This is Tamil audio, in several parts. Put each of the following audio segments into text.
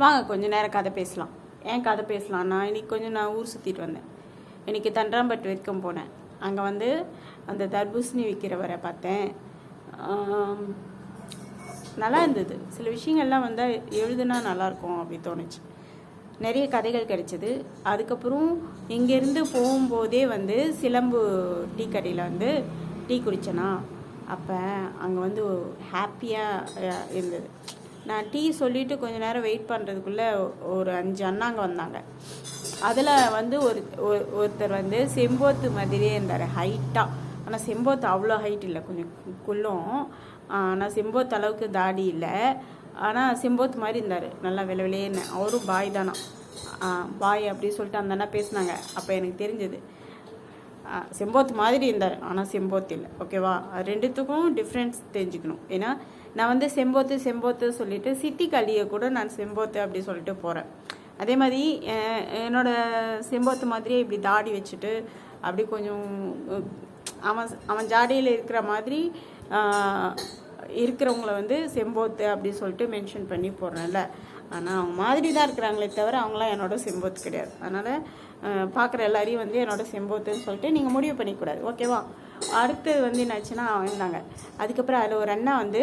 வாங்க கொஞ்ச நேரம் கதை பேசலாம். ஏன் கதை பேசலாம்? நான் கொஞ்சம் நான் ஊர் சுற்றிட்டு வந்தேன். இன்றைக்கி தண்டராம்பட்டு வரைக்கும் போனேன். அங்கே வந்து அந்த தர்பூசணி விற்கிறவரை பார்த்தேன். நல்லா இருந்தது. சில விஷயங்கள்லாம் வந்து எழுதுனா நல்லாயிருக்கும் அப்படி தோணுச்சு. நிறைய கதைகள் கிடைச்சது. அதுக்கப்புறம் இங்கேருந்து போகும்போதே வந்து சிலம்பு டீ கடையில் வந்து டீ குடித்தேனா அப்போ அங்கே வந்து ஹாப்பியாக இருந்தது. நான் டீ சொல்லிட்டு கொஞ்ச நேரம் வெயிட் பண்ணுறதுக்குள்ளே ஒரு அஞ்சு அண்ணாங்க வந்தாங்க. அதில் வந்து ஒரு ஒரு- ஒருத்தர் வந்து செம்போத்து மாதிரியே இருந்தார் ஹைட்டாக ஆனால் செம்போத்து அவ்வளோ ஹைட் இல்லை கொஞ்சம் குள்ளும். ஆனால் செம்போத்து அளவுக்கு தாடி இல்லை. ஆனால் செம்போத்து மாதிரி இருந்தார் நல்லா விளவிலேன்னு அவரும் பாய் தானா. பாய் அப்படின்னு சொல்லிட்டு அந்த அண்ணா பேசினாங்க. அப்போ எனக்கு தெரிஞ்சது. செம்போத்து மாதிரி இருந்தார் ஆனால் செம்போத்து இல்லை. ஓகேவா ரெண்டுத்துக்கும் டிஃப்ரென்ஸ் தெரிஞ்சுக்கணும். ஏன்னா நான் வந்து செம்போத்து செம்போத்து சொல்லிட்டு சிட்டி களியை கூட நான் செம்போத்து அப்படி சொல்லிட்டு போகிறேன் அதே மாதிரி என்னோட செம்போத்து மாதிரியே இப்படி தாடி வச்சுட்டு அப்படி கொஞ்சம் அவன் அவன் ஜாடியில் இருக்கிற மாதிரி இருக்கிறவங்கள வந்து செம்போத்து அப்படி சொல்லிட்டு மென்ஷன் பண்ணி போடுறேன்ல. ஆனால் அவங்க மாதிரி தான் இருக்கிறாங்களே தவிர அவங்களாம் என்னோட செம்போத்து கிடையாது. அதனால் பார்க்குற எல்லாரையும் வந்து என்னோட செம்போத்துன்னு சொல்லிட்டு நீங்கள் முடிவு பண்ணிக்கூடாது ஓகேவா? அடுத்தது வந்து என்னாச்சுன்னா இருந்தாங்க. அதுக்கப்புறம் அதில் ஒரு அண்ணா வந்து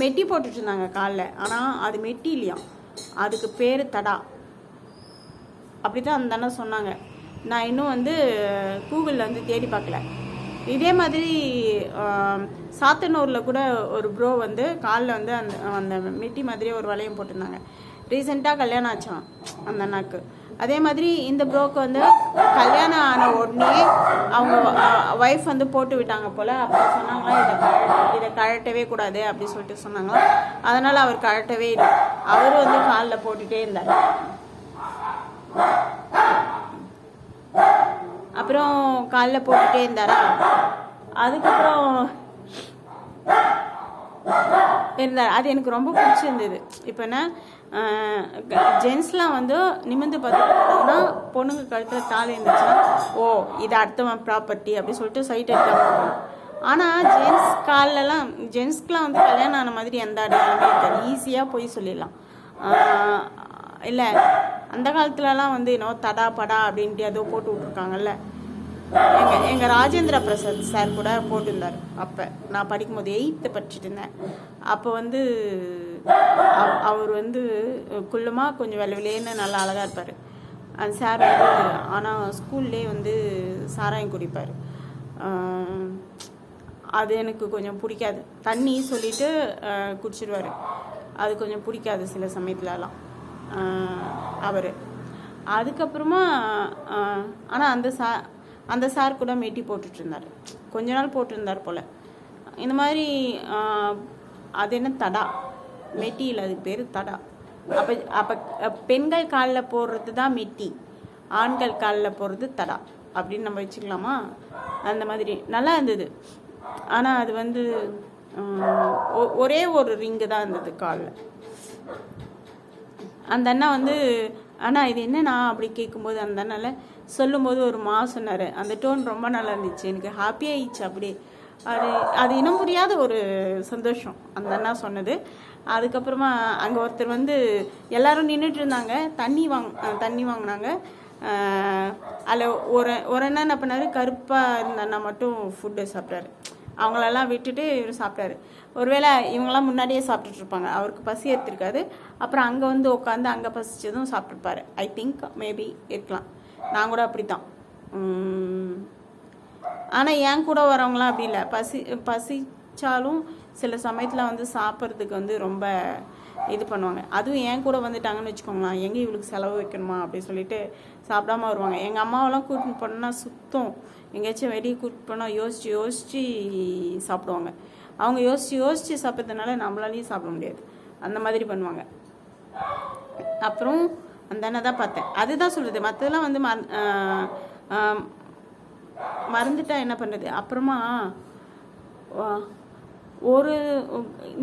மெட்டி போட்டுட்ருந்தாங்க காலில். ஆனால் அது மெட்டி இல்லையாம் அதுக்கு பேர் தடா. அப்படி தான் அந்த அண்ணன் சொன்னாங்க. நான் இன்னும் வந்து கூகுளில் வந்து தேடி பார்க்கல. இதே மாதிரி சாத்தனூரில் கூட ஒரு ப்ரோ வந்து காலில் வந்து அந்த அந்த மெட்டி மாதிரியே ஒரு வளையம் போட்டிருந்தாங்க. ரீசெண்டாக கல்யாணம் ஆச்சான் அந்த அண்ணாக்கு. அதே மாதிரி இந்த ப்ரோக்கு வந்து கல்யாணம் ஆன உடனே அவங்க ஒய்ஃப் வந்து போட்டு விட்டாங்க போல். அப்போ சொன்னாங்களா இதை இதை கழட்டவே கூடாது அப்படி சொல்லிட்டு சொன்னாங்களா. அதனால் அவர் கழட்டவே இல்லை. அவரும் வந்து காலில் போட்டுகிட்டே இருந்தார். அப்புறம் காலில் போட்டுட்டே இருந்தாரா? அதுக்கப்புறம் இருந்தார். அது எனக்கு ரொம்ப பிடிச்சிருந்தது. இப்போ என்ன ஜென்ஸ்லாம் வந்து நிமிந்து பார்த்துட்டோம்னா பொண்ணுங்க கழுத்தில் தாலி இருந்துச்சுன்னா ஓ இது அடுத்தவன் ப்ராப்பர்ட்டி அப்படி சொல்லிட்டு சைட் எடுத்தாங்க ஆனால் ஜென்ஸ் கால்லலாம் ஜென்ஸ்க்கெலாம் வந்து கல்யாணம் ஆன மாதிரி எந்த அடையாளமே இருக்காது. ஈஸியாக போய் சொல்லிடலாம். இல்லை அந்த காலத்துலலாம் வந்து என்னோ தடா படா அப்படின்ட்டு ஏதோ போட்டு விட்ருக்காங்கல்ல எங்கள் எங்கள் ராஜேந்திர பிரசாத் சார் கூட போட்டிருந்தார் அப்போ. நான் படிக்கும்போது எயித்து படிச்சுட்டு இருந்தேன். அப்போ வந்து அவர் வந்து குள்ளமாக கொஞ்சம் வெள்ளை வெளியேன்னு நல்லா அழகாக இருப்பார். அந்த சார் வந்து ஆனால் ஸ்கூல்லே வந்து சாராயம் குடிப்பார். அது எனக்கு கொஞ்சம் பிடிக்காது. தண்ணி சொல்லிட்டு குடிச்சிடுவார் அது கொஞ்சம் பிடிக்காது சில சமயத்துலலாம். அவர். அதுக்கப்புறமா ஆனால் அந்த சா அந்த சார் கூட மெட்டி போட்டுட்டு இருந்தார் கொஞ்ச நாள் போட்டிருந்தார் போல். இந்த மாதிரி அது என்ன தடா? மெட்டியில் அதுக்கு பேர் தடா. அப்போ அப்போ பெண்கள் காலில் போடுறது தான் மெட்டி. ஆண்கள் காலில் போடுறது தடா. அப்படின்னு நம்ம வச்சுக்கலாமா? அந்த மாதிரி. நல்லா இருந்தது. ஆனால் அது வந்து ஒ- ஒரே ஒரு ரிங்கு தான் இருந்தது காலில். அந்த அண்ணா வந்து ஆனால் இது என்னண்ணா? அப்படி கேட்கும்போது அந்த அண்ணால சொல்லும்போது ஒரு மா சொன்னார். அந்த டோன் ரொம்ப நல்லா இருந்துச்சு. எனக்கு ஹாப்பியாகிடுச்சு அப்படியே. அது அது இனம் புரியாத ஒரு சந்தோஷம். அந்த அண்ணா சொன்னது. அதுக்கப்புறமா அங்கே ஒருத்தர் வந்து எல்லாரும் நின்றுட்டு இருந்தாங்க தண்ணி வாங் தண்ணி வாங்கினாங்க. அதில் ஒரு ஒரு அண்ணா என்ன பண்ணாரு? கருப்பாக இருந்த அண்ணா மட்டும் ஃபுட்டு சாப்பிட்டாரு. அவங்களெல்லாம் விட்டுட்டு இவர் சாப்பிட்டாரு. ஒருவேளை இவங்கெல்லாம் முன்னாடியே சாப்பிட்டுட்டு இருப்பாங்க. அவருக்கு பசி எடுத்திருக்காது. அப்புறம் அங்கே வந்து உட்காந்து அங்கே பசிச்சதும் சாப்பிட்ருப்பாரு ஐ திங்க் மேபி இருக்கலாம். நான் கூட அப்படி தான் ஆனால் என் கூட வரவங்களாம் அப்படி இல்லை. பசி பசிச்சாலும் சில சமயத்தில் வந்து சாப்பிட்றதுக்கு வந்து ரொம்ப இது பண்ணுவாங்க. அதுவும் என் கூட வந்துட்டாங்கன்னு வச்சுக்கோங்களேன். எங்கே இவளுக்கு செலவு வைக்கணுமா அப்படின்னு சொல்லிட்டு சாப்பிடாம வருவாங்க. எங்கள் அம்மாவெல்லாம் கூட்டின்னு போனால் சுத்தம். எங்கேயாச்சும் வெளியே கூட்டிட்டு போனால் யோசித்து யோசித்து சாப்பிடுவாங்க. அவங்க யோசித்து யோசித்து சாப்பிட்றதுனால நம்மளாலையும் சாப்பிட முடியாது. அந்த மாதிரி பண்ணுவாங்க. அப்புறம் அந்த அண்ணா தான் பார்த்தேன். அதுதான் சொல்கிறது மற்றதெல்லாம் வந்து ம மறந்துட்டா என்ன பண்ணுறது அப்புறமா ஒரு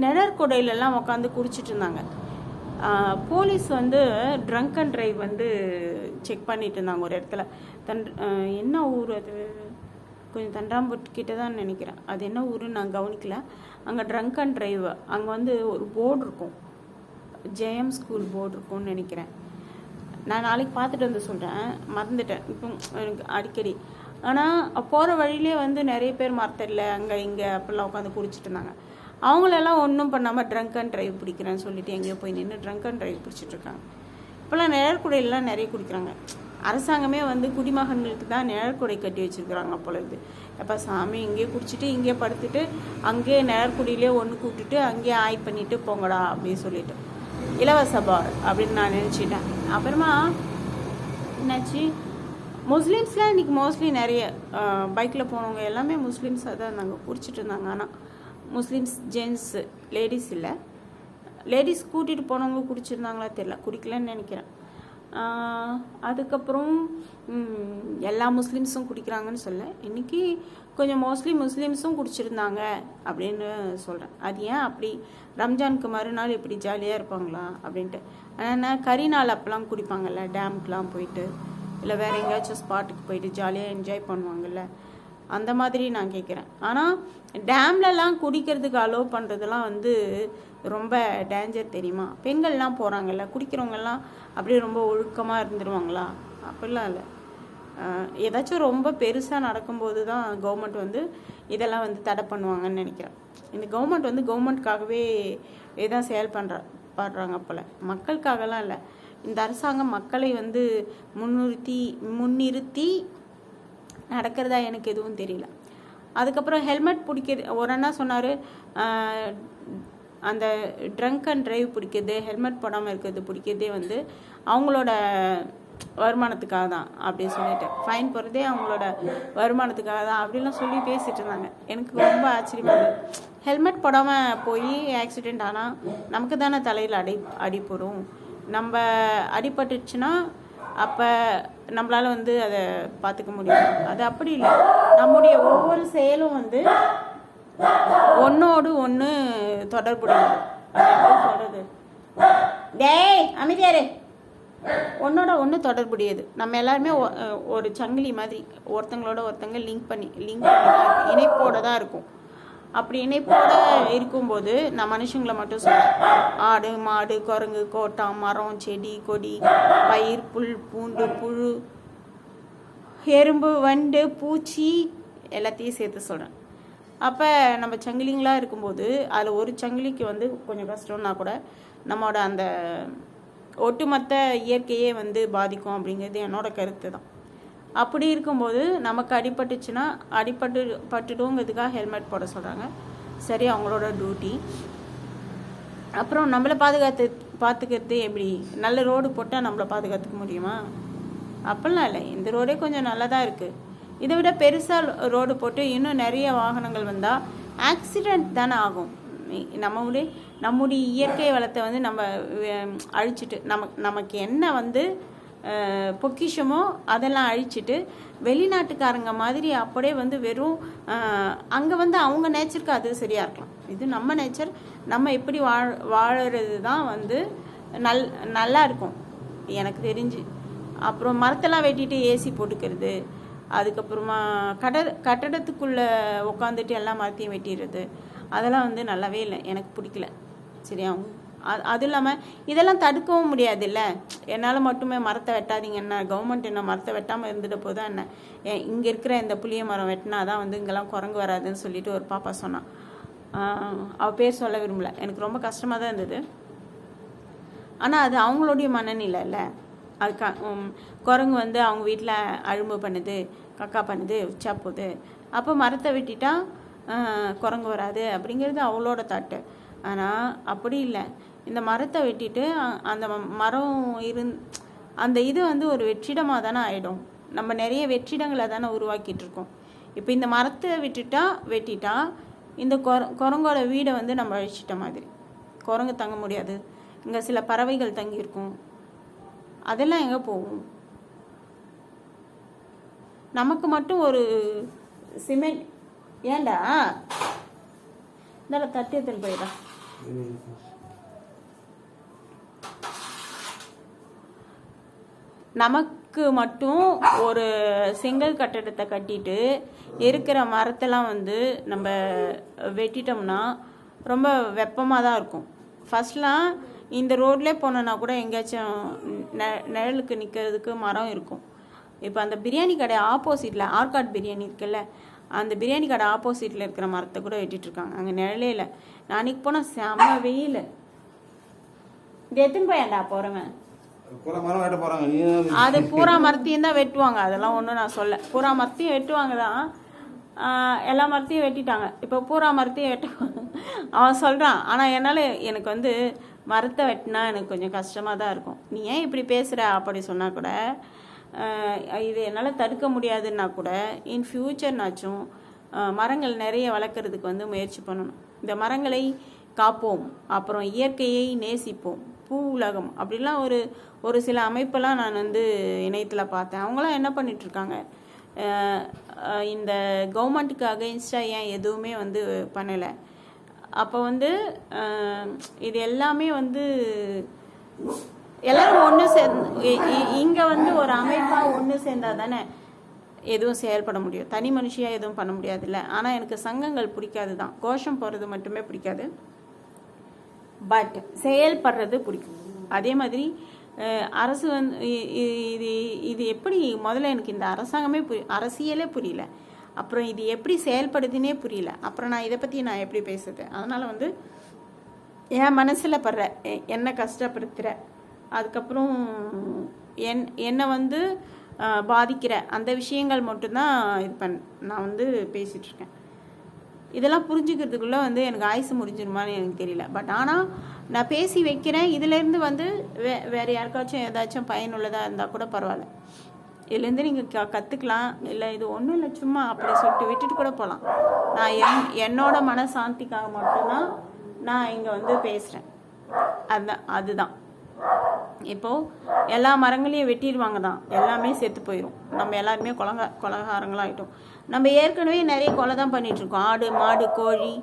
நிழற்குடையிலலாம் உட்காந்து குடிச்சிட்டு இருந்தாங்க போலீஸ் வந்து ட்ரங்க் அண்ட் ட்ரைவ் வந்து செக் பண்ணிட்டு இருந்தாங்க ஒரு இடத்துல. தன் என்ன ஊர் அது? கொஞ்சம் தண்டாம்பட்டு கிட்டே தான் நினைக்கிறேன். அது என்ன ஊருன்னு நான் கவனிக்கல. அங்கே ட்ரங்க் அண்ட் ட்ரைவ் அங்கே வந்து ஒரு போர்டு இருக்கும். ஜெயம் ஸ்கூல் போர்டு இருக்கும்னு நினைக்கிறேன். நான் நாளைக்கு பார்த்துட்டு வந்து சொல்கிறேன் மறந்துட்டேன். இப்போ எனக்கு அடிக்கடி. ஆனால் போகிற வழியிலே வந்து நிறைய பேர் மறத்தல அங்கே இங்கே அப்படிலாம் உட்காந்து குடிச்சிட்டு இருந்தாங்க. அவங்களெல்லாம் ஒன்றும் பண்ணாமல் ட்ரங்க் அண்ட் ட்ரைவ் பிடிக்கிறேன்னு சொல்லிட்டு எங்கேயோ போய் நின்று ட்ரங்க் அண்ட் ட்ரைவ் பிடிச்சிட்ருக்காங்க இப்போல்லாம் நிழற்குடையெல்லாம் நிறைய குடிக்கிறாங்க. அரசாங்கமே வந்து குடிமகன்களுக்கு தான் நிழற்குடை கட்டி வச்சிருக்கிறாங்க போல எப்போ சாமி இங்கேயே குடிச்சிட்டு இங்கேயே படுத்துட்டு அங்கேயே நிழற்குடியிலே ஒன்று கூப்பிட்டுட்டு அங்கேயே ஆய் பண்ணிட்டு போங்கடா அப்படின்னு சொல்லிட்டு. இலவச பார் அப்படின்னு நான் நினச்சிட்டேன். அப்புறமா என்னாச்சு? முஸ்லீம்ஸ்லாம் இன்றைக்கி மோஸ்ட்லி நிறைய பைக்கில் போனவங்க எல்லாமே முஸ்லீம்ஸாக தான் இருந்தாங்க பிடிச்சிட்டு இருந்தாங்க. ஆனால் முஸ்லீம்ஸ் ஜென்ஸு லேடிஸ் இல்லை. லேடிஸ் கூட்டிகிட்டு போனவங்க குடிச்சிருந்தாங்களா தெரியல. குடிக்கலன்னு நினைக்கிறேன். அதுக்கப்புறம் எல்லா முஸ்லீம்ஸும் குடிக்கிறாங்கன்னு சொல்ல. இன்னைக்கு கொஞ்சம் மோஸ்ட்லி முஸ்லீம்ஸும் குடிச்சிருந்தாங்க அப்படின்னு சொல்கிறேன் அது ஏன் அப்படி? ரம்ஜானுக்கு மறுநாள் இப்படி ஜாலியாக இருப்பாங்களா அப்படின்ட்டு. ஆனால் கறி நாள் அப்போலாம் குடிப்பாங்கல்ல டேம்க்குலாம் போயிட்டு. இல்லை வேற எங்கேயாச்சும் ஸ்பாட்டுக்கு போயிட்டு ஜாலியாக என்ஜாய் பண்ணுவாங்கல்ல அந்த மாதிரி நான் கேட்குறேன் ஆனால் டேம்லலாம் குடிக்கிறதுக்கு அலோவ் பண்ணுறதெல்லாம் வந்து ரொம்ப டேஞ்சர் தெரியுமா? பெண்கள்லாம் போகிறாங்கல்ல குடிக்கிறவங்கெல்லாம் அப்படியே ரொம்ப ஒழுக்கமாக இருந்துருவாங்களா? அப்படிலாம் இல்லை. ஏதாச்சும் ரொம்ப பெருசாக நடக்கும்போது தான் கவர்மெண்ட் வந்து இதெல்லாம் வந்து தடை பண்ணுவாங்கன்னு நினைக்கிறேன். இந்த கவர்மெண்ட் வந்து கவர்மெண்ட்காகவே இதான் செயல் பண்ணுற பாடுறாங்க போல். மக்களுக்காகலாம் இல்லை. இந்த அரசாங்கம் மக்களை வந்து முன்னிறுத்தி முன்னிறுத்தி நடக்கிறதா எனக்கு எதுவும் தெரியல. அதுக்கப்புறம் ஹெல்மெட் பிடிக்கிறது ஒரு அண்ணா சொன்னார் அந்த ட்ரங்க் அண்ட் ட்ரைவ் பிடிக்கிறது ஹெல்மெட் போடாமல் இருக்கிறது பிடிக்கிறதே வந்து அவங்களோட வருமானத்துக்காக தான் அப்படின்னு சொல்லிட்டு. ஃபைன் போடுறதே அவங்களோட வருமானத்துக்காக தான் அப்படிலாம் சொல்லி பேசிட்டு இருந்தாங்க. எனக்கு ரொம்ப ஆச்சரியமாக ஹெல்மெட் போடாமல் போய் ஆக்சிடெண்ட் ஆனால் நமக்கு தானே தலையில் அடி அடிப்படும் நம்ம அடிபட்டுச்சுன்னா அப்போ நம்மளால் வந்து அதை பார்த்துக்க முடியும். அது அப்படி இல்லை. நம்முடைய ஒவ்வொரு செயலும் வந்து ஒன்னோடு ஒன்று தொடர்புடையது. அது எப்படி சொல்றது? டேய் அமைதியாரு ஒன்னோட ஒன்று தொடர்புடையது. நம்ம எல்லாருமே ஒ- ஒரு சங்கிலி மாதிரி ஒருத்தங்களோட ஒருத்தங்க லிங்க் பண்ணி லிங்க் பண்ணி இணைப்போட தான் இருக்கும். அப்படி இணைப்போடு இருக்கும்போது நான் மனுஷங்களை மட்டும் சொல்றேன். ஆடு மாடு குரங்கு கோட்டம் மரம் செடி கொடி பயிர் புல் பூண்டு புழு எறும்பு வண்டு பூச்சி எல்லாத்தையும் சேர்த்து சொல்கிறேன் அப்போ நம்ம சங்கிலிங்களாக இருக்கும்போது அதில் ஒரு சங்கிலிக்கு வந்து கொஞ்சம் கஷ்டம்னா கூட நம்மளோட அந்த ஒட்டுமொத்த இயற்கையே வந்து பாதிக்கும் அப்படிங்கிறது என்னோட கருத்து தான் அப்படி இருக்கும்போது நமக்கு அடிபட்டுச்சுன்னா அடிபட்டு பட்டுடுங்கிறதுக்காக ஹெல்மெட் போட சொல்கிறாங்க சரி அவங்களோட டியூட்டி அப்புறம் நம்மளை பாதுகாத்து பார்த்துக்கிறது எப்படி? நல்ல ரோடு போட்டால் நம்மளை பாதுகாத்துக்க முடியுமா? அப்படிலாம் இல்லை. இந்த ரோடே கொஞ்சம் நல்லா தான் இருக்குது இதை விட பெருசாக ரோடு போட்டு இன்னும் நிறைய வாகனங்கள் வந்தால் ஆக்சிடெண்ட் தானே ஆகும். நம்மளுடைய நம்முடைய இயற்கை வளத்தை வந்து நம்ம அழிச்சிட்டு நமக்கு நமக்கு என்ன வந்து பொக்கிஷமோ அதெல்லாம் அழிச்சிட்டு வெளிநாட்டுக்காரங்க மாதிரி அப்படியே வந்து வெறும் அங்கே வந்து அவங்க நேச்சருக்கு அது சரியாக இருக்கலாம். இது நம்ம நேச்சர் நம்ம எப்படி வாழ் வாழறது தான் வந்து நல் நல்லா இருக்கும். எனக்கு தெரிஞ்சு. அப்புறம் மரத்தெல்லாம் வெட்டிட்டு ஏசி போட்டுக்கிறது அதுக்கப்புறமா கட கட்டடத்துக்குள்ளே உட்காந்துட்டு எல்லா மரத்தையும் வெட்டிடுறது அதெல்லாம் வந்து நல்லாவே இல்லை. எனக்கு பிடிக்கல. சரியா அது இல்லாமல் இதெல்லாம் தடுக்கவும் முடியாதுல்ல? என்னால் மட்டுமே மரத்தை வெட்டாதீங்க என்ன? கவர்மெண்ட் என்ன மரத்தை வெட்டாமல் இருந்துட்டு போதும் என்ன? இங்கே இருக்கிற இந்த புளிய மரம் வெட்டினா தான் வந்து இங்கெல்லாம் குரங்கு வராதுன்னு சொல்லிட்டு ஒரு பாப்பா சொன்னான் அவள் பேர் சொல்ல விரும்பல. எனக்கு ரொம்ப கஷ்டமாக தான் இருந்தது. ஆனால் அது அவங்களுடைய மனநிலை இல்லை. அது க குரங்கு வந்து அவங்க வீட்டில் அழும்பு பண்ணுது கக்கா பண்ணுது உச்சா போகுது. அப்போ மரத்தை வெட்டிட்டா குரங்கு வராது அப்படிங்கிறது அவளோட தாட்டு ஆனால் அப்படி இல்லை. இந்த மரத்தை வெட்டிட்டு அந்த ம- மரம் இருந் அந்த இது வந்து ஒரு வெற்றிடமாக தானே ஆகிடும் நம்ம நிறைய வெற்றிடங்களை தானே உருவாக்கிட்டு இருக்கோம். இப்போ இந்த மரத்தை விட்டுட்டா வெட்டிட்டா இந்த குர குரங்கோட வீடை வந்து நம்ம அழிச்சிட்ட மாதிரி. குரங்கு தங்க முடியாது. இங்கே சில பறவைகள் தங்கியிருக்கும். அதெல்லாம் எங்கே போகும்? நமக்கு மட்டும் ஒரு சிமெண்ட் ஏண்டா இந்த தட்டியத்தில் போயிடா. நமக்கு மட்டும் ஒரு செங்கல் கட்டடத்தை கட்டிட்டு இருக்கிற மரத்தெல்லாம் வந்து நம்ம வெட்டிட்டோம்னா ரொம்ப வெப்பமாக தான் இருக்கும். ஃபர்ஸ்ட்லாம் இந்த ரோட்லேயே போனோன்னா கூட எங்கேயாச்சும் நெ நிழலுக்கு நிற்கிறதுக்கு மரம் இருக்கும். இப்போ அந்த பிரியாணி கடை ஆப்போசிட்டில் ஆர்காட் பிரியாணி இருக்குல்ல அந்த பிரியாணி கடை ஆப்போசிட்டில் இருக்கிற மரத்தை கூட வெட்டிட்டுருக்காங்க. அங்கே நிழலே இல்லை. நான் அன்றைக்கி போனால் செம வெயில். இது எத்தனை பையன்டா போகிறவன் அது பூரா மரத்தையும் தான் வெட்டுவாங்க. அதெல்லாம் ஒன்றும் நான் சொல்ல. பூரா மரத்தையும் வெட்டுவாங்க தான் எல்லா மரத்தையும் வெட்டிட்டாங்க. இப்போ பூரா மரத்தையும் வெட்டுவாங்க அவன் சொல்கிறான் ஆனால் என்னால் எனக்கு வந்து மரத்தை வெட்டினா எனக்கு கொஞ்சம் கஷ்டமாக தான் இருக்கும். நீ ஏன் இப்படி பேசுகிற அப்படி சொன்னால் கூட இது என்னால் தடுக்க முடியாதுன்னா கூட இன் ஃப்யூச்சர்னாச்சும் மரங்கள் நிறைய வளர்க்குறதுக்கு வந்து முயற்சி பண்ணணும். இந்த மரங்களை காப்போம். அப்புறம் இயற்கையை நேசிப்போம். பூ உலகம் அப்படிலாம் ஒரு ஒரு சில அமைப்பெல்லாம் நான் வந்து இணையத்தில் பார்த்தேன். அவங்களாம் என்ன பண்ணிகிட்ருக்காங்க இந்த கவர்மெண்ட்டுக்கு அகெயின்ஸ்டாக ஏன் எதுவுமே வந்து பண்ணலை? அப்போ வந்து இது எல்லாமே வந்து எல்லாரும் ஒன்று சேர்ந்து இங்கே வந்து ஒரு அமைப்பாக ஒன்று சேர்ந்தால் தானே எதுவும் செயல்பட முடியும். தனி மனுஷியாக எதுவும் பண்ண முடியாதுல்ல. ஆனால் எனக்கு சங்கங்கள் பிடிக்காது தான் கோஷம் போகிறது மட்டுமே பிடிக்காது. பட் செயல்படுறது பிடிக்கும். அதே மாதிரி அரசு வந்து இது இது எப்படி முதல்ல எனக்கு இந்த அரசாங்கமே புரி அரசியலே புரியல. அப்புறம் இது எப்படி செயல்படுதுன்னே புரியல. அப்புறம் நான் இதை பற்றி நான் எப்படி பேசுறது? அதனால் வந்து என் மனசில் படுற என்னை கஷ்டப்படுத்துகிற அதுக்கப்புறம் என் என்னை வந்து பாதிக்கிற அந்த விஷயங்கள் மட்டும்தான் இது பண் நான் வந்து பேசிகிட்ருக்கேன் இதெல்லாம் புரிஞ்சுக்கிறதுக்குள்ளே வந்து எனக்கு ஆயுசு முடிஞ்சிருமான்னு எனக்கு தெரியல. பட் ஆனால் நான் பேசி வைக்கிறேன். இதுலேருந்து வந்து வே வேறு யாருக்காச்சும் ஏதாச்சும் பயனுள்ளதாக இருந்தால் கூட பரவாயில்ல. இதுலேருந்து நீங்கள் க கற்றுக்கலாம் இல்லை இது ஒன்றும் இல்லை சும்மா அப்படி சொல்லிட்டு விட்டுட்டு கூட போகலாம் நான் என் என்னோட மனசாந்திக்காக மட்டும்தான் நான் இங்கே வந்து பேசுகிறேன் அதுதான் அதுதான். இப்போது எல்லா மரங்களையும் வெட்டிடுவாங்க தான். எல்லாமே செத்து போயிடும் நம்ம எல்லாருமே குலங்க குலகாரங்களாகிட்டோம் நம்ம ஏற்கனவே நிறைய கொலை தான் பண்ணிகிட்ருக்கோம் ஆடு மாடு கோழி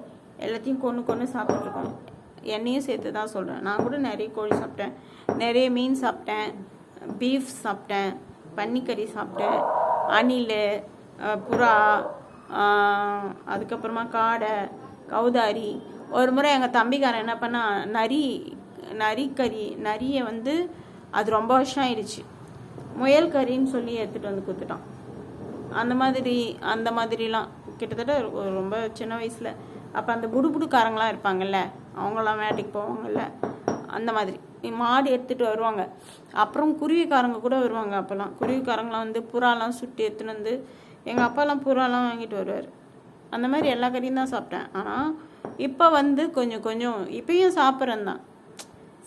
எல்லாத்தையும் கொன்று கொன்று சாப்பிட்ருக்கோம் என்னையும் சேர்த்து தான் சொல்கிறேன் நான் கூட நிறைய கோழி சாப்பிட்டேன். நிறைய மீன் சாப்பிட்டேன். பீஃப் சாப்பிட்டேன். பன்னிக்கறி சாப்பிட்டேன். அணில் புறா அதுக்கப்புறமா காடை கௌதாரி ஒரு முறை எங்கள் தம்பிக்காரன் என்ன பண்ணா நரி நரிக்கறி நரியை வந்து அது ரொம்ப வருஷம் ஆயிடுச்சு. முயல் கறின்னு சொல்லி எடுத்துகிட்டு வந்து கொடுத்துட்டான் அந்த மாதிரி அந்த மாதிரிலாம் கிட்டத்தட்ட ரொம்ப சின்ன வயசில். அப்போ அந்த புடுபுடுக்காரங்களாம் இருப்பாங்கல்ல அவங்களாம் வேட்டைக்கு போவாங்கல்ல அந்த மாதிரி. மாடு எடுத்துகிட்டு வருவாங்க. அப்புறம் குருவிக்காரங்க கூட வருவாங்க அப்போல்லாம். குருவிக்காரங்களாம் வந்து புறாலாம் சுட்டு எடுத்துன்னு வந்து எங்கள் அப்பாலாம் புறாலாம் வாங்கிட்டு வருவார். அந்த மாதிரி எல்லா கறியும் தான் சாப்பிட்டேன். ஆனால் இப்போ வந்து கொஞ்சம் கொஞ்சம் இப்பயும் சாப்பிட்றேன் தான்.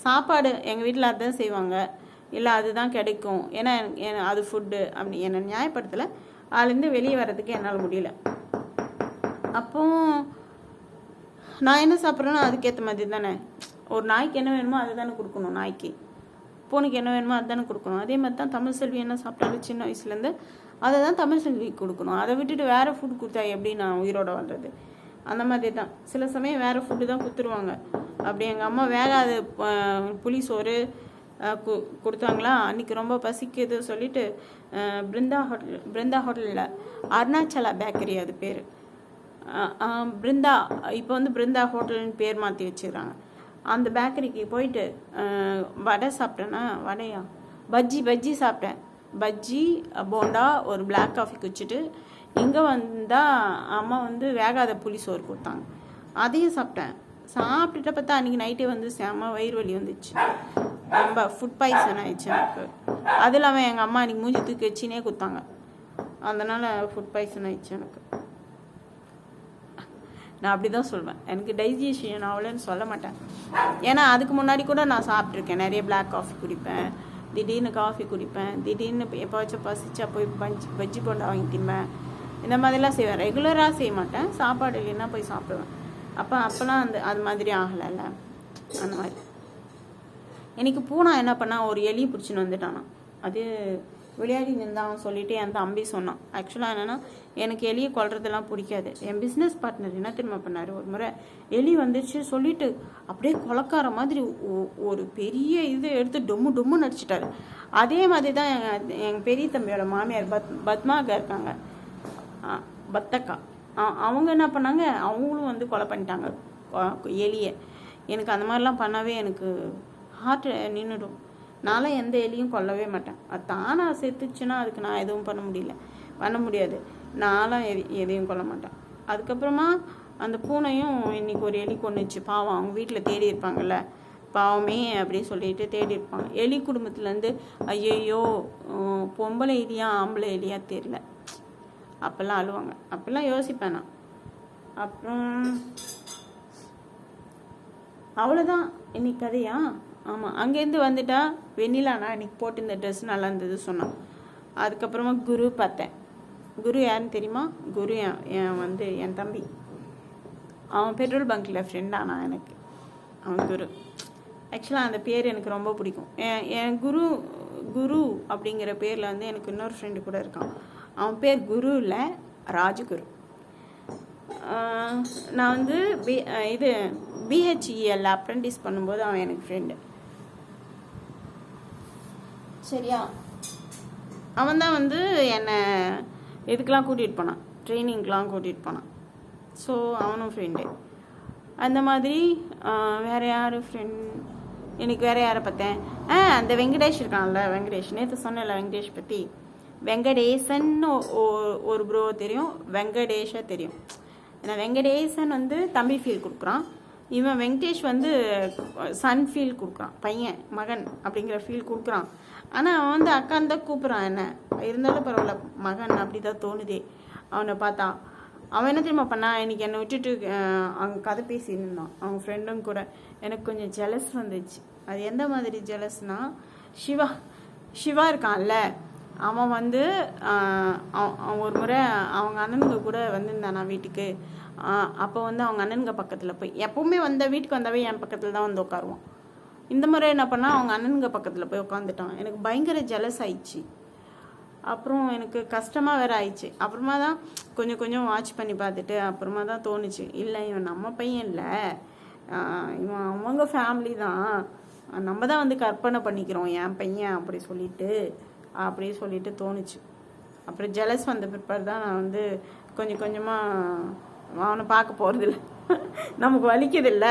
சாப்பாடு எங்கள் வீட்டில் அதுதான் செய்வாங்க. இல்லை அதுதான் கிடைக்கும். ஏன்னா அது ஃபுட்டு அப்படி என்னை நியாயப்படுத்தலை. அதுலேருந்து வெளியே வர்றதுக்கு என்னால் முடியல. அப்போ நான் என்ன சாப்பிட்றேனோ அதுக்கேற்ற மாதிரி தானே. ஒரு நாய்க்கு என்ன வேணுமோ அதை தானே கொடுக்கணும் நாய்க்கு. பூனுக்கு என்ன வேணுமோ அதுதானே கொடுக்கணும். அதே மாதிரி தான் தமிழ் செல்வி என்ன சாப்பிட்டாலும் சின்ன வயசுலேருந்து அதை தான் தமிழ் செல்வி கொடுக்கணும். அதை விட்டுட்டு வேறு ஃபுட் கொடுத்தா எப்படி நான் உயிரோட வாழ்றது? அந்த மாதிரி தான். சில சமயம் வேறு ஃபுட்டு தான் கொடுத்துருவாங்க. அப்படி எங்கள் அம்மா வேகாது புளி சோறு கு கொடுத்தாங்களா? அன்றைக்கி ரொம்ப பசிக்குது சொல்லிட்டு பிருந்தா ஹோட்டல் பிருந்தா ஹோட்டலில் அருணாச்சலா பேக்கரி அது பேர். பிருந்தா இப்போ வந்து பிருந்தா ஹோட்டல்னு பேர் மாற்றி வச்சுக்கிறாங்க. அந்த பேக்கரிக்கு போயிட்டு வடை சாப்பிட்டேன்னா வடையா? பஜ்ஜி பஜ்ஜி சாப்பிட்டேன். பஜ்ஜி போண்டா ஒரு பிளாக் காஃபி குடிச்சிட்டு இங்கே வந்தால் அம்மா வந்து வேகாத புளி சோறு கொடுத்தாங்க. அதையும் சாப்பிட்டேன். சாப்பிட்டுட்ட பார்த்தா அன்றைக்கி நைட்டே வந்து செம்ம வயிறு வலி வந்துச்சு. ரொம்ப ஃபுட் பாய்சன் ஆயிடுச்சு எனக்கு. அது இல்லாமல் எங்கள் அம்மா அன்றைக்கி மூஞ்சி தூக்கி வச்சுனே கொடுத்தாங்க அதனால் ஃபுட் பாய்சன் ஆயிடுச்சு எனக்கு. நான் அப்படி தான் சொல்வேன். எனக்கு டைஜஷன் ஆகலன்னு சொல்ல மாட்டேன். ஏன்னா அதுக்கு முன்னாடி கூட நான் சாப்பிட்ருக்கேன் நிறைய பிளாக் காஃபி குடிப்பேன். திடீர்னு காஃபி குடிப்பேன். திடீர்னு எப்போவாச்சும் பசிச்சா போய் பஞ்சு பஜ்ஜி போண்டா வாங்கி தின்பேன் இந்த மாதிரிலாம் செய்வேன். ரெகுலராக செய்ய மாட்டேன். சாப்பாடு இல்லைன்னா போய் சாப்பிடுவேன்? அப்போ அப்போலாம் அந்த அது மாதிரி ஆகலைல்ல? அந்த மாதிரி. எனக்கு பூனா என்ன பண்ணா ஒரு எலி பிடிச்சின்னு வந்துட்டானா. அது விளையாடி நின்றான் சொல்லிட்டு என் தம்பி சொன்னான். ஆக்சுவலாக என்னென்னா எனக்கு எலியை கொல்றதெல்லாம் பிடிக்காது. என் பிஸ்னஸ் பார்ட்னர் என்ன திரும்ப பண்ணார்? ஒரு முறை எலி வந்துச்சு சொல்லிட்டு அப்படியே கொலக்கார மாதிரி ஒ- ஒரு பெரிய இது எடுத்து டொம்மு டொம்மு நடிச்சிட்டாரு அதே மாதிரி தான் எங்கள் எங்கள் பெரிய தம்பியோட மாமியார் பத் பத்மாக்கா இருக்காங்க. பத்தக்கா. அவங்க என்ன பண்ணாங்க அவங்களும் வந்து கொலை பண்ணிட்டாங்க. எலியை. எனக்கு அந்த மாதிரிலாம் பண்ணவே எனக்கு ஹார்ட் நின்றுடும் நான்லாம் எந்த எலியும் கொல்லவே மாட்டேன். அது தானாக செத்துச்சுன்னா அதுக்கு நான் எதுவும் பண்ண முடியல. பண்ண முடியாது. நான்லாம் எது எதையும் கொல்ல மாட்டேன். அதுக்கப்புறமா அந்த பூனையும் இன்னைக்கு ஒரு எலி கொண்டுச்சு பாவம் அவங்க வீட்டில் தேடி இருப்பாங்கல்ல. பாவமே அப்படி சொல்லிட்டு தேடி இருப்பாங்க. எலி குடும்பத்துலேருந்து ஐயையோ பொம்பளை எலியா ஆம்பளை எலியா தெரில அப்போல்லாம் அழுவாங்க. அப்போல்லாம் யோசிப்பேன் நான். அப்புறம் அவ்வளோதான் இன்னைக்கு கதையா? ஆமாம் அங்கேருந்து வந்துட்டா வெண்ணிலாண்ணா இன்னைக்கு போட்டு ட்ரெஸ் நல்லா இருந்தது சொன்னான். அதுக்கப்புறமா குரு பார்த்தேன். குரு யாருன்னு தெரியுமா? குரு என் என் வந்து என் தம்பி. அவன் பெட்ரோல் பங்க்கில் ஃப்ரெண்டானா எனக்கு. அவன் குரு. ஆக்சுவலாக அந்த பேர் எனக்கு ரொம்ப பிடிக்கும். என் என் குரு குரு அப்படிங்கிற பேரில் வந்து எனக்கு இன்னொரு ஃப்ரெண்டு கூட இருக்கான். அவன் பேர் குரு இல்லை ராஜகுரு நான் வந்து பி இது பிஹெச்இஎல் அப்ரெண்டிஸ் பண்ணும்போது அவன் எனக்கு ஃப்ரெண்டு சரியா? அவன் தான் வந்து என்னை இதுக்கெலாம் கூட்டிகிட்டு போனான். ட்ரைனிங்க்கெலாம் கூட்டிகிட்டு போனான். ஸோ அவனும் ஃப்ரெண்டு அந்த மாதிரி வேறு வேற யார் ஃப்ரெண்ட் எனக்கு வேற யாரை பார்த்தேன்? ஆ அந்த வெங்கடேஷ் இருக்கான்ல வெங்கடேஷ். நேற்று சொன்னல வெங்கடேஷ் பற்றி வெங்கடேசன் ஒரு ப்ரோ தெரியும். வெங்கடேஷா தெரியும். ஏன்னா வெங்கடேசன் வந்து தம்பி ஃபீல் கொடுக்குறான். இவன் வெங்கடேஷ் வந்து சன் ஃபீல் கொடுக்குறான். பையன் மகன் அப்படிங்கிற ஃபீல் கொடுக்குறான். ஆனால் அவன் வந்து அக்கான்னு தான் கூப்பிட்றான் என்ன. இருந்தாலும் பரவாயில்ல மகன் அப்படி தான் தோணுதே. அவனை பார்த்தா அவன் என்ன தெரியுமா பண்ணா? இன்னைக்கு என்னை விட்டுட்டு அவங்க கதை பேசின்னு இருந்தான். அவங்க ஃப்ரெண்டும் கூட. எனக்கு கொஞ்சம் ஜெலஸ் வந்துச்சு. அது எந்த மாதிரி ஜெலஸ்னால் சிவா சிவா இருக்கான்ல. அவன் வந்து அவ- அவன் ஒரு முறை அவங்க அண்ணனுங்க கூட வந்திருந்தானா வீட்டுக்கு. அப்போ வந்து அவங்க அண்ணனுங்க பக்கத்தில் போய் எப்பவுமே வந்த வீட்டுக்கு வந்தாவே என் பக்கத்தில் தான் வந்து உட்காருவான். இந்த முறை என்ன பண்ணா அவங்க அண்ணனுங்க பக்கத்தில் போய் உட்காந்துட்டான். எனக்கு பயங்கர ஜெலஸ் ஆயிடுச்சு. அப்புறம் எனக்கு கஷ்டமாக வேற ஆயிடுச்சு. அப்புறமா தான் கொஞ்சம் கொஞ்சம் வாட்ச் பண்ணி பார்த்துட்டு அப்புறமா தான் தோணுச்சு. இல்லை இவன் நம்ம பையன் இல்லை. இவன் அவங்க ஃபேமிலி தான். நம்ம தான் வந்து கற்பனை பண்ணிக்கிறோம் என் பையன் அப்படி சொல்லிட்டு. அப்படி சொல்லிட்டு தோணுச்சு. அப்புறம் ஜெலஸ் வந்த பிற்பாடு தான் நான் வந்து கொஞ்சம் கொஞ்சமாக அவனை பார்க்க போகிறதில்ல நமக்கு வலிக்குதில்ல.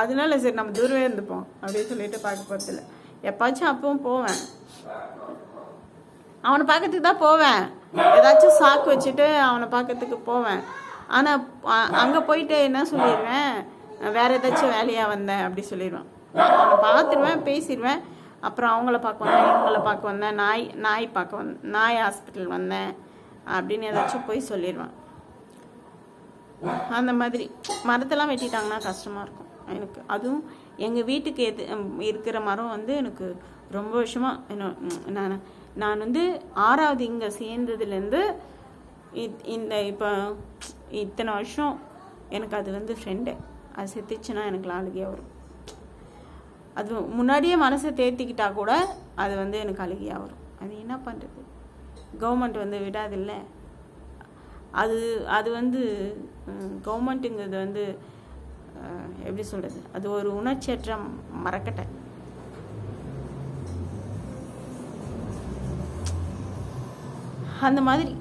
அதனால சரி நம்ம தூரமே இருந்துப்போம் அப்படின்னு சொல்லிட்டு பார்க்க போகிறதில்ல எப்பாச்சும் அப்பவும் போவேன். அவனை பார்க்கறதுக்கு தான் போவேன். ஏதாச்சும் சாக்கு வச்சுட்டு அவனை பார்க்கறதுக்கு போவேன். ஆனால் அங்கே போயிட்டு என்ன சொல்லிடுவேன்? வேற ஏதாச்சும் வேலையாக வந்தேன் அப்படி சொல்லிடுவேன். அவனை பார்த்துருவேன் பேசிடுவேன். அப்புறம் அவங்கள பார்க்க வந்தேன் இவங்கள பார்க்க வந்தேன் நாய் நாய் பார்க்க வந் நாய் ஹாஸ்பிட்டல் வந்தேன் அப்படின்னு ஏதாச்சும் போய் சொல்லிடுவேன். அந்த மாதிரி. மரத்தெல்லாம் வெட்டிட்டாங்கன்னா கஷ்டமாக இருக்கும் எனக்கு. அதுவும் எங்கள் வீட்டுக்கு எது இருக்கிற மரம் வந்து எனக்கு ரொம்ப வருஷமாக என்ன நான் நான் வந்து ஆறாவது இங்கே சேர்ந்ததுலேருந்து இத்- இந்த இப்போ இத்தனை வருஷம் எனக்கு அது வந்து ஃப்ரெண்டு அது செத்துச்சுன்னா எனக்கு அழுகையாக வரும். அது முன்னாடியே மனசை தேர்த்திக்கிட்டா கூட அது வந்து எனக்கு அழுகியாக வரும். அது என்ன பண்ணுறது கவர்மெண்ட் வந்து விடாதில்ல. அது அது வந்து கவர்மெண்ட்டுங்கிறது வந்து எப்படி சொல்கிறது அது ஒரு உணர்ச்சியற்ற மறக்கட்டை அந்த மாதிரி.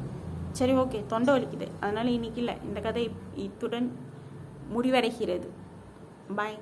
சரி ஓகே தொண்டை வலிக்குது. அதனால் இன்னைக்கு இல்லை. இந்த கதை இத்துடன் முடிவடைகிறது. பாய்